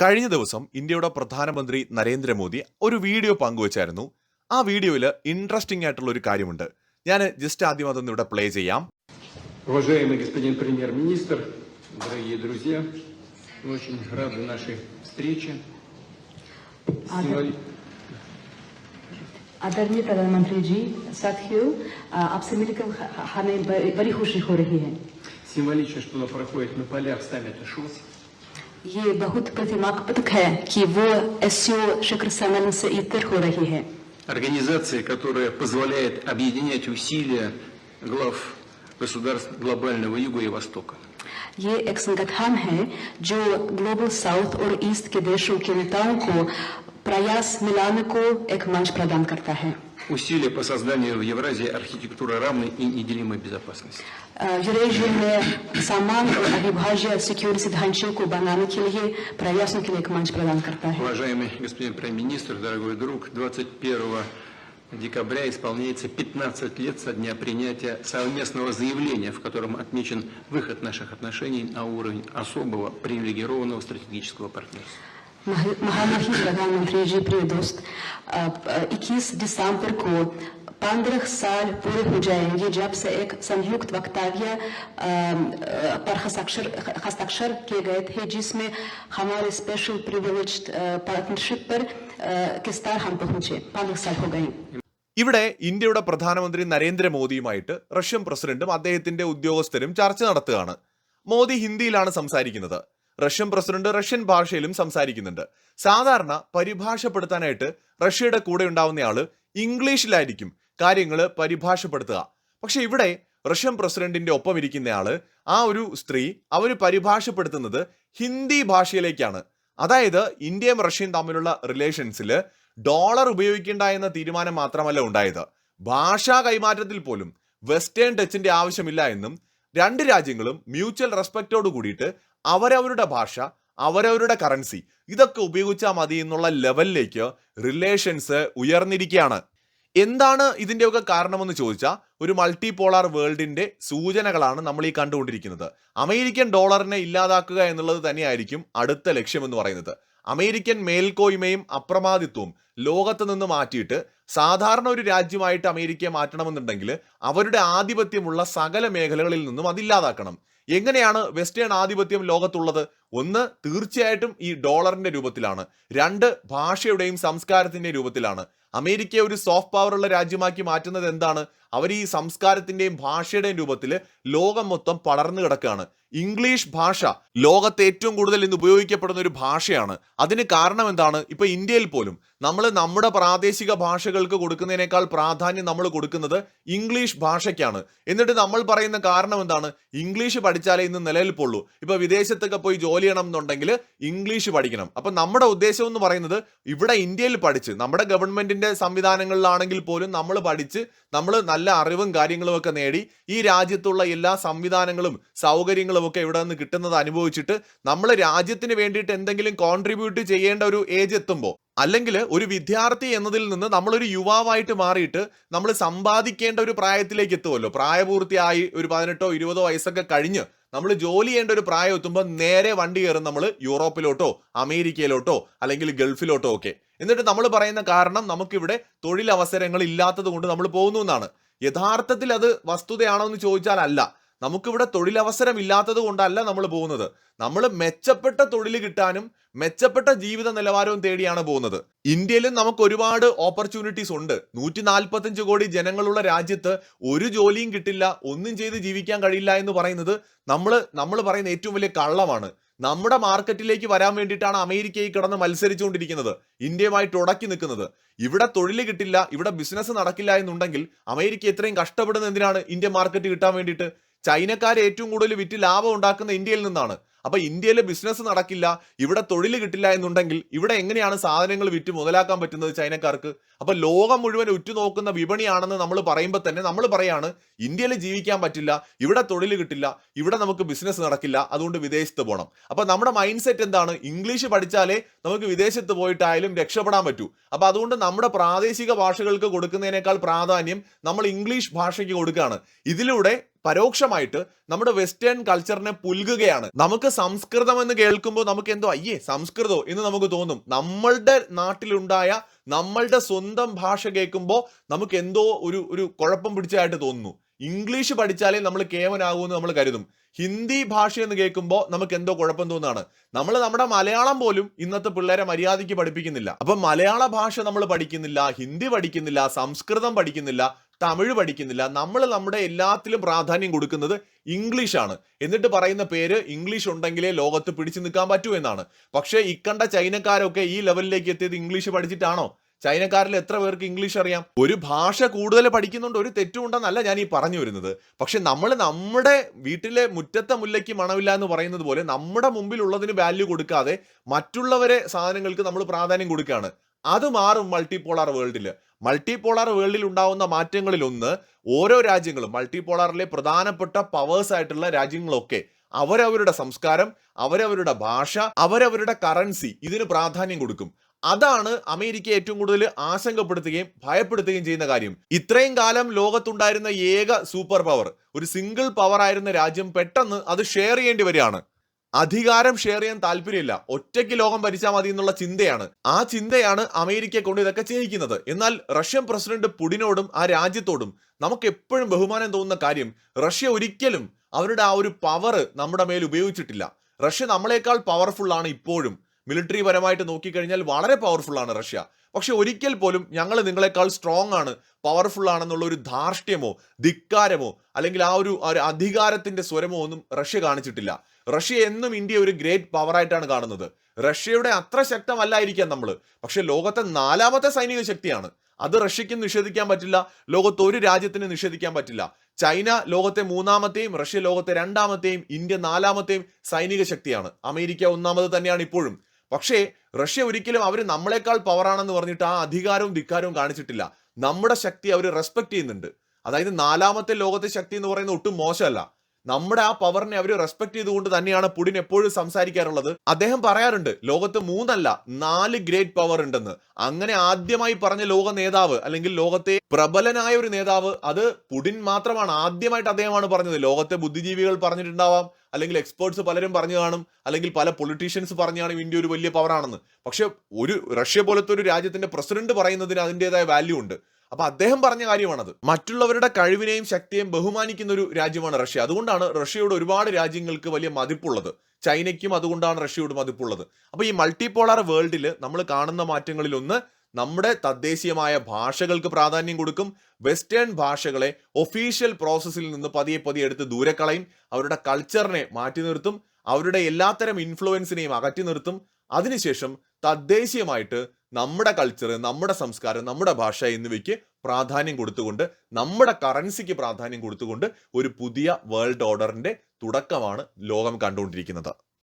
കഴിഞ്ഞ ദിവസം ഇന്ത്യയുടെ പ്രധാനമന്ത്രി നരേന്ദ്രമോദി ഒരു വീഡിയോ പങ്കുവച്ചായിരുന്നു ആ വീഡിയോയിൽ ഇൻട്രസ്റ്റിംഗ് ആയിട്ടുള്ള ഒരു കാര്യമുണ്ട് ഞാൻ ജസ്റ്റ് ആദ്യം അതൊന്ന് ഇവിടെ പ്ലേ ചെയ്യാം Уважаемый господин премьер-министр, дорогие друзья, мы очень рады нашей встрече. Символи- आदरणीय प्रधानमंत्री जी साथियों आ, आपसे मिलकर ह- हमें बड़ी बड़ी खुशी हो रही है Символично, что она проходит на полях саммита ШОС. ये बहुत प्रतिमात्मक है कि वो एससीओ शिखर सम्मेलन से इतर हो रही है Организация, которая позволяет объединять усилия глав государств глобального юга и востока. ये एक संगठन है जो ग्लोबल साउथ और ईस्ट के देशों के नेताओं को प्रयास मिलाने को एक मंच प्रदान करता है Усилия по созданию в Евразии архитектуры равной и неделимой безопасности. आ, यूरेशिया में समान और अविभाज्य सिक्योरिटी ढांचे को बनाने के लिए प्रयासों के लिए एक मंच प्रदान करता है Уважаемый господин премьер-министр, дорогой друг, 21 декабря исполняется 15 лет со дня принятия совместного заявления, в котором отмечен выход наших отношений на уровень особого привилегированного стратегического партнерства. महा- महामहिम प्रधानमंत्री जी प्रिय दोस्त इक्कीस दिसंबर को पंद्रह साल पूरे हो जाएंगे जब से एक संयुक्त वक्तव्य अ, अ, पर हस्ताक्षर हस्ताक्षर किए गए थे जिसमें हमारे स्पेशल प्रिविलेज पार्टनरशिप पर अ, किस तरह हम पहुंचे पंद्रह साल हो गए ഇവിടെ ഇന്ത്യയുടെ പ്രധാനമന്ത്രി നരേന്ദ്രമോദിയുമായിട്ട് റഷ്യൻ പ്രസിഡന്റും അദ്ദേഹത്തിന്റെ ഉദ്യോഗസ്ഥരും ചർച്ച നടത്തുകയാണ് മോദി ഹിന്ദിയിലാണ് സംസാരിക്കുന്നത് റഷ്യൻ പ്രസിഡന്റ് റഷ്യൻ ഭാഷയിലും സംസാരിക്കുന്നുണ്ട്. സാധാരണ പരിഭാഷപ്പെടുത്താനായിട്ട് റഷ്യയുടെ കൂടെ ഉണ്ടാവുന്നയാൾ ഇംഗ്ലീഷിലായിരിക്കും കാര്യങ്ങൾ പരിഭാഷപ്പെടുത്തുക. പക്ഷെ ഇവിടെ റഷ്യൻ പ്രസിഡന്റിന്റെ ഒപ്പം ഇരിക്കുന്നയാൾ ആ ഒരു സ്ത്രീ അവർ പരിഭാഷപ്പെടുത്തുന്നത് ഹിന്ദി ഭാഷയിലേക്കാണ്. അതായത് ഇന്ത്യയും റഷ്യയും തമ്മിലുള്ള റിലേഷൻസിൽ ഡോളർ ഉപയോഗിക്കേണ്ട എന്ന തീരുമാനം മാത്രമല്ല ഉണ്ടായത്. ഭാഷാ കൈമാറ്റത്തിൽ പോലും വെസ്റ്റേൺ ടച്ചിന്റെ ആവശ്യമില്ല എന്നും രണ്ട് രാജ്യങ്ങളും മ്യൂച്വൽ റെസ്പെക്റ്റോട് കൂടിയിട്ട് അവരവരുടെ ഭാഷ അവരവരുടെ കറൻസി ഇതൊക്കെ ഉപയോഗിച്ചാൽ മതി എന്നുള്ള ലെവലിലേക്ക് റിലേഷൻസ് ഉയർന്നിരിക്കുകയാണ് എന്താണ് ഇതിന്റെയൊക്കെ കാരണമെന്ന് ചോദിച്ചാൽ ഒരു മൾട്ടി പോളാർ വേൾഡിന്റെ സൂചനകളാണ് നമ്മൾ ഈ കണ്ടുകൊണ്ടിരിക്കുന്നത്. അമേരിക്കൻ ഡോളറിനെ ഇല്ലാതാക്കുക എന്നുള്ളത് തന്നെയായിരിക്കും അടുത്ത ലക്ഷ്യമെന്ന് പറയുന്നത്. അമേരിക്കൻ മേൽക്കോയ്മയും അപ്രമാദിത്വവും ലോകത്ത് നിന്ന് മാറ്റിയിട്ട് സാധാരണ ഒരു രാജ്യമായിട്ട് അമേരിക്കയെ മാറ്റണമെന്നുണ്ടെങ്കിൽ അവരുടെ ആധിപത്യമുള്ള സകല മേഖലകളിൽ നിന്നും അതില്ലാതാക്കണം എങ്ങനെയാണ് വെസ്റ്റേൺ ആധിപത്യം ലോകത്തുള്ളത്? ഒന്ന് തീർച്ചയായിട്ടും ഈ ഡോളറിന്റെ രൂപത്തിലാണ്. രണ്ട് ഭാഷയുടെയും സംസ്കാരത്തിന്റെ രൂപത്തിലാണ്. അമേരിക്കയെ ഒരു സോഫ്റ്റ് പവറുള്ള രാജ്യമാക്കി മാറ്റുന്നത് എന്താണ്? അവർ ഈ സംസ്കാരത്തിന്റെയും ഭാഷയുടെയും രൂപത്തിൽ ലോകം മൊത്തം പടർന്നു കിടക്കുകയാണ്. ഇംഗ്ലീഷ് ഭാഷ ലോകത്ത് ഏറ്റവും കൂടുതൽ ഇന്ന് ഉപയോഗിക്കപ്പെടുന്ന ഒരു ഭാഷയാണ്. അതിന് കാരണം എന്താണ്? ഇപ്പൊ ഇന്ത്യയിൽ പോലും നമ്മൾ നമ്മുടെ പ്രാദേശിക ഭാഷകൾക്ക് കൊടുക്കുന്നതിനേക്കാൾ പ്രാധാന്യം നമ്മൾ കൊടുക്കുന്നത് ഇംഗ്ലീഷ് ഭാഷയ്ക്കാണ്. എന്നിട്ട് നമ്മൾ പറയുന്ന കാരണം എന്താണ്? ഇംഗ്ലീഷ് പഠിച്ചാലേ ഇന്ന് നിലനിൽപ്പുള്ളൂ. ഇപ്പൊ വിദേശത്തൊക്കെ പോയി ജോലി ചെയ്യണം എന്നുണ്ടെങ്കിൽ ഇംഗ്ലീഷ് പഠിക്കണം. അപ്പൊ നമ്മുടെ ഉദ്ദേശം എന്ന് പറയുന്നത് ഇവിടെ ഇന്ത്യയിൽ പഠിച്ച് നമ്മുടെ ഗവൺമെന്റിന്റെ സംവിധാനങ്ങളിലാണെങ്കിൽ പോലും നമ്മൾ പഠിച്ച് നമ്മൾ നല്ല അറിവും കാര്യങ്ങളും ഒക്കെ നേടി ഈ രാജ്യത്തുള്ള എല്ലാ സംവിധാനങ്ങളും സൗകര്യങ്ങളും ഒക്കെ ഇവിടെ നിന്ന് കിട്ടുന്നത് അനുഭവിച്ചിട്ട് നമ്മൾ രാജ്യത്തിന് വേണ്ടിയിട്ട് എന്തെങ്കിലും കോൺട്രിബ്യൂട്ട് ചെയ്യേണ്ട ഒരു ഏജ് എത്തുമ്പോൾ അല്ലെങ്കിൽ ഒരു വിദ്യാർത്ഥി എന്നതിൽ നിന്ന് നമ്മളൊരു യുവാവായിട്ട് മാറിയിട്ട് നമ്മൾ സമ്പാദിക്കേണ്ട ഒരു പ്രായത്തിലേക്ക് എത്തുമല്ലോ പ്രായപൂർത്തിയായി ഒരു പതിനെട്ടോ ഇരുപതോ വയസ്സൊക്കെ കഴിഞ്ഞ് നമ്മൾ ജോലി ചെയ്യേണ്ട ഒരു പ്രായം എത്തുമ്പോൾ നേരെ വണ്ടി കയറും നമ്മൾ യൂറോപ്പിലോട്ടോ അമേരിക്കയിലോട്ടോ അല്ലെങ്കിൽ ഗൾഫിലോട്ടോ ഒക്കെ. എന്നിട്ട് നമ്മൾ പറയുന്ന കാരണം നമുക്കിവിടെ തൊഴിലവസരങ്ങൾ ഇല്ലാത്തത് കൊണ്ട് നമ്മൾ പോകുന്നു എന്നാണ്. യഥാർത്ഥത്തിൽ അത് വസ്തുതയാണോ എന്ന് ചോദിച്ചാൽ അല്ല. നമുക്കിവിടെ തൊഴിലവസരം ഇല്ലാത്തത് കൊണ്ടല്ല നമ്മൾ പോകുന്നത്. നമ്മൾ മെച്ചപ്പെട്ട തൊഴിൽ കിട്ടാനും മെച്ചപ്പെട്ട ജീവിത നിലവാരവും തേടിയാണ് പോകുന്നത്. ഇന്ത്യയിലും നമുക്ക് ഒരുപാട് ഓപ്പർച്യൂണിറ്റീസ് ഉണ്ട്. നൂറ്റി നാൽപ്പത്തഞ്ച് കോടി ജനങ്ങളുള്ള രാജ്യത്ത് ഒരു ജോലിയും കിട്ടില്ല ഒന്നും ചെയ്ത് ജീവിക്കാൻ കഴിയില്ല എന്ന് പറയുന്നത് നമ്മൾ നമ്മൾ പറയുന്ന ഏറ്റവും വലിയ കള്ളമാണ്. നമ്മുടെ മാർക്കറ്റിലേക്ക് വരാൻ വേണ്ടിയിട്ടാണ് അമേരിക്കയിൽ കിടന്ന് മത്സരിച്ചുകൊണ്ടിരിക്കുന്നത്. ഇന്ത്യയുമായിട്ട് ഉടക്കി നിൽക്കുന്നത്. ഇവിടെ തൊഴിൽ കിട്ടില്ല ഇവിടെ ബിസിനസ് നടക്കില്ല എന്നുണ്ടെങ്കിൽ അമേരിക്ക ഇത്രയും കഷ്ടപ്പെടുന്ന എന്തിനാണ്? ഇന്ത്യ മാർക്കറ്റ് കിട്ടാൻ വേണ്ടിയിട്ട്. ചൈനക്കാർ ഏറ്റവും കൂടുതൽ വിറ്റ് ലാഭം ഉണ്ടാക്കുന്ന ഇന്ത്യയിൽ നിന്നാണ്. അപ്പൊ ഇന്ത്യയിൽ ബിസിനസ് നടക്കില്ല ഇവിടെ തൊഴിൽ കിട്ടില്ല എന്നുണ്ടെങ്കിൽ ഇവിടെ എങ്ങനെയാണ് സാധനങ്ങൾ വിറ്റ് മുതലാക്കാൻ പറ്റുന്നത് ചൈനക്കാർക്ക്? അപ്പൊ ലോകം മുഴുവൻ ഉറ്റുനോക്കുന്ന വിപണിയാണെന്ന് നമ്മൾ പറയുമ്പോൾ തന്നെ നമ്മൾ പറയാണ് ഇന്ത്യയിൽ ജീവിക്കാൻ പറ്റില്ല ഇവിടെ തൊഴിൽ കിട്ടില്ല ഇവിടെ നമുക്ക് ബിസിനസ് നടക്കില്ല അതുകൊണ്ട് വിദേശത്ത് പോകണം അപ്പൊ നമ്മുടെ മൈൻഡ് സെറ്റ് എന്താണ്? ഇംഗ്ലീഷ് പഠിച്ചാലേ നമുക്ക് വിദേശത്ത് പോയിട്ടായാലും രക്ഷപ്പെടാൻ പറ്റൂ. അപ്പൊ അതുകൊണ്ട് നമ്മുടെ പ്രാദേശിക ഭാഷകൾക്ക് കൊടുക്കുന്നതിനേക്കാൾ പ്രാധാന്യം നമ്മൾ ഇംഗ്ലീഷ് ഭാഷയ്ക്ക് കൊടുക്കുകയാണ്. ഇതിലൂടെ പരോക്ഷമായിട്ട് നമ്മുടെ വെസ്റ്റേൺ കൾച്ചറിനെ പുൽകുകയാണ്. നമുക്ക് സംസ്കൃതം എന്ന് കേൾക്കുമ്പോൾ നമുക്ക് എന്തോ അയ്യേ സംസ്കൃതോ എന്ന് നമുക്ക് തോന്നും. നമ്മളുടെ നാട്ടിലുണ്ടായ നമ്മളുടെ സ്വന്തം ഭാഷ കേൾക്കുമ്പോൾ നമുക്ക് എന്തോ ഒരു ഒരു കുഴപ്പം പിടിച്ചതായിട്ട് തോന്നുന്നു. ഇംഗ്ലീഷ് പഠിച്ചാലേ നമ്മൾ കേവനാകുമെന്ന് നമ്മൾ കരുതും. ഹിന്ദി ഭാഷ എന്ന് കേൾക്കുമ്പോൾ നമുക്ക് എന്തോ കുഴപ്പം തോന്നുകയാണ് നമ്മൾ നമ്മുടെ മലയാളം പോലും ഇന്നത്തെ പിള്ളേരെ മര്യാദയ്ക്ക് പഠിപ്പിക്കുന്നില്ല. അപ്പം മലയാള ഭാഷ നമ്മൾ പഠിക്കുന്നില്ല ഹിന്ദി പഠിക്കുന്നില്ല സംസ്കൃതം പഠിക്കുന്നില്ല. തമിഴ് പഠിക്കുന്നില്ല. നമ്മൾ നമ്മുടെ എല്ലാത്തിലും പ്രാധാന്യം കൊടുക്കുന്നത് ഇംഗ്ലീഷാണ്. എന്നിട്ട് പറയുന്ന പേര് ഇംഗ്ലീഷ് ഉണ്ടെങ്കിലേ ലോകത്ത് പിടിച്ചു നിൽക്കാൻ പറ്റൂ എന്നാണ്. പക്ഷേ ഇക്കണ്ട ചൈനക്കാരൊക്കെ ഈ ലെവലിലേക്ക് എത്തിയത് ഇംഗ്ലീഷ് പഠിച്ചിട്ടാണോ? ചൈനക്കാരിൽ എത്ര പേർക്ക് ഇംഗ്ലീഷ് അറിയാം? ഒരു ഭാഷ കൂടുതൽ പഠിക്കുന്നുണ്ട്. ഒരു തെറ്റുണ്ടെന്നല്ല ഞാൻ ഈ പറഞ്ഞു വരുന്നത്. പക്ഷെ നമ്മൾ നമ്മുടെ വീട്ടിലെ മുറ്റത്തെ മുല്ലയ്ക്ക് മണമില്ല എന്ന് പറയുന്നത് പോലെ നമ്മുടെ മുമ്പിൽ ഉള്ളതിന് വാല്യൂ കൊടുക്കാതെ മറ്റുള്ളവരെ സാധനങ്ങൾക്ക് നമ്മൾ പ്രാധാന്യം കൊടുക്കുകയാണ്. അത് മാറും മൾട്ടിപോളാർ വേൾഡിൽ മൾട്ടിപോളാർ വേൾഡിൽ ഉണ്ടാകുന്ന മാറ്റങ്ങളിൽ ഒന്ന് ഓരോ രാജ്യങ്ങളും മൾട്ടിപോളാറിലെ പ്രധാനപ്പെട്ട പവേഴ്സ് ആയിട്ടുള്ള രാജ്യങ്ങളൊക്കെ അവരവരുടെ സംസ്കാരം അവരവരുടെ ഭാഷ അവരവരുടെ കറൻസി ഇതിന് പ്രാധാന്യം കൊടുക്കും. അതാണ് അമേരിക്ക ഏറ്റവും കൂടുതൽ ആശങ്കപ്പെടുത്തുകയും ഭയപ്പെടുത്തുകയും ചെയ്യുന്ന കാര്യം. ഇത്രയും കാലം ലോകത്തുണ്ടായിരുന്ന ഏക സൂപ്പർ പവർ ഒരു സിംഗിൾ പവർ ആയിരുന്ന രാജ്യം പെട്ടെന്ന് അത് ഷെയർ ചെയ്യേണ്ടി വരികയാണ്. അധികാരം ഷെയർ ചെയ്യാൻ താല്പര്യമില്ല. ഒറ്റയ്ക്ക് ലോകം ഭരിച്ചാൽ മതി എന്നുള്ള ചിന്തയാണ്. ആ ചിന്തയാണ് അമേരിക്കയെ കൊണ്ട് ഇതൊക്കെ ചെയ്യിക്കുന്നത്. എന്നാൽ റഷ്യൻ പ്രസിഡന്റ് പുടിനോടും ആ രാജ്യത്തോടും നമുക്ക് എപ്പോഴും ബഹുമാനം തോന്നുന്ന കാര്യം റഷ്യ ഒരിക്കലും അവരുടെ ആ ഒരു പവർ നമ്മുടെ മേൽ ഉപയോഗിച്ചിട്ടില്ല. റഷ്യ നമ്മളെക്കാൾ പവർഫുൾ ആണ് ഇപ്പോഴും. മിലിറ്ററി പരമായിട്ട് നോക്കിക്കഴിഞ്ഞാൽ വളരെ പവർഫുൾ ആണ് റഷ്യ. പക്ഷെ ഒരിക്കൽ പോലും ഞങ്ങൾ നിങ്ങളെക്കാൾ സ്ട്രോങ് ആണ് പവർഫുൾ ആണെന്നുള്ള ഒരു ധാർഷ്ട്യമോ ധിക്കാരമോ അല്ലെങ്കിൽ ആ ഒരു അധികാരത്തിന്റെ സ്വരമോ ഒന്നും റഷ്യ കാണിച്ചിട്ടില്ല. റഷ്യ എന്നും ഇന്ത്യ ഒരു ഗ്രേറ്റ് പവർ ആയിട്ടാണ് കാണുന്നത്. റഷ്യയുടെ അത്ര ശക്തമല്ലായിരിക്കാം നമ്മൾ പക്ഷെ ലോകത്തെ നാലാമത്തെ സൈനിക ശക്തിയാണ്. അത് റഷ്യക്ക് നിഷേധിക്കാൻ പറ്റില്ല ലോകത്ത് ഒരു രാജ്യത്തിന് നിഷേധിക്കാൻ പറ്റില്ല. ചൈന ലോകത്തെ മൂന്നാമത്തെയും റഷ്യ ലോകത്തെ രണ്ടാമത്തെയും ഇന്ത്യ നാലാമത്തെയും സൈനിക ശക്തിയാണ്. അമേരിക്ക ഒന്നാമത് തന്നെയാണ് ഇപ്പോഴും. പക്ഷേ റഷ്യ ഒരിക്കലും അവർ നമ്മളെക്കാൾ പവറാണെന്ന് പറഞ്ഞിട്ട് ആ അധികാരവും ധിക്കാരവും കാണിച്ചിട്ടില്ല. നമ്മുടെ ശക്തി അവർ റെസ്പെക്ട് ചെയ്യുന്നുണ്ട്. അതായത് നാലാമത്തെ ലോകത്തെ ശക്തി എന്ന് പറയുന്നത് ഒട്ടും മോശമല്ല. നമ്മുടെ ആ പവറിനെ അവർ റെസ്പെക്ട് ചെയ്തുകൊണ്ട് തന്നെയാണ് പുടിൻ എപ്പോഴും സംസാരിക്കാറുള്ളത്. അദ്ദേഹം പറയാറുണ്ട് ലോകത്ത് മൂന്നല്ല നാല് ഗ്രേറ്റ് പവർ ഉണ്ടെന്ന്. അങ്ങനെ ആദ്യമായി പറഞ്ഞ ലോക നേതാവ് അല്ലെങ്കിൽ ലോകത്തെ പ്രബലനായ ഒരു നേതാവ് അത് പുടിൻ മാത്രമാണ്. ആദ്യമായിട്ട് അദ്ദേഹമാണ് പറഞ്ഞത് ലോകത്തെ ബുദ്ധിജീവികൾ പറഞ്ഞിട്ടുണ്ടാവാം അല്ലെങ്കിൽ എക്സ്പേർട്സ് പലരും പറഞ്ഞു കാണും അല്ലെങ്കിൽ പല പൊളിറ്റീഷ്യൻസ് പറഞ്ഞു കാണും ഇന്ത്യ ഒരു വലിയ പവറാണെന്ന് പക്ഷെ ഒരു റഷ്യ പോലത്തെ ഒരു രാജ്യത്തിന്റെ പ്രസിഡന്റ് പറയുന്നതിന് അതിന്റെതായ വാല്യൂ ഉണ്ട്. അപ്പൊ അദ്ദേഹം പറഞ്ഞ കാര്യമാണത്. മറ്റുള്ളവരുടെ കഴിവിനെയും ശക്തിയെയും ബഹുമാനിക്കുന്ന ഒരു രാജ്യമാണ് റഷ്യ. അതുകൊണ്ടാണ് റഷ്യയോട് ഒരുപാട് രാജ്യങ്ങൾക്ക് വലിയ മതിപ്പുള്ളത്. ചൈനയ്ക്കും അതുകൊണ്ടാണ് റഷ്യയോട് മതിപ്പുള്ളത്. അപ്പൊ ഈ മൾട്ടിപോളാർ വേൾഡിൽ നമ്മൾ കാണുന്ന മാറ്റങ്ങളിൽ ഒന്ന് നമ്മുടെ തദ്ദേശീയമായ ഭാഷകൾക്ക് പ്രാധാന്യം കൊടുക്കും. വെസ്റ്റേൺ ഭാഷകളെ ഒഫീഷ്യൽ പ്രോസസ്സിൽ നിന്ന് പതിയെ പതിയെ എടുത്ത് ദൂരെ കളയും അവരുടെ കൾച്ചറിനെ മാറ്റി നിർത്തും. അവരുടെ എല്ലാത്തരം ഇൻഫ്ലുവൻസിനെയും അകറ്റി നിർത്തും. അതിനുശേഷം തദ്ദേശീയമായിട്ട് നമ്മുടെ കൾച്ചർ നമ്മുടെ സംസ്കാരം നമ്മുടെ ഭാഷ എന്നിവയ്ക്ക് പ്രാധാന്യം കൊടുത്തുകൊണ്ട് നമ്മുടെ കറൻസിക്ക് പ്രാധാന്യം കൊടുത്തുകൊണ്ട് ഒരു പുതിയ വേൾഡ് ഓർഡറിന്റെ തുടക്കമാണ് ലോകം കണ്ടുകൊണ്ടിരിക്കുന്നത്.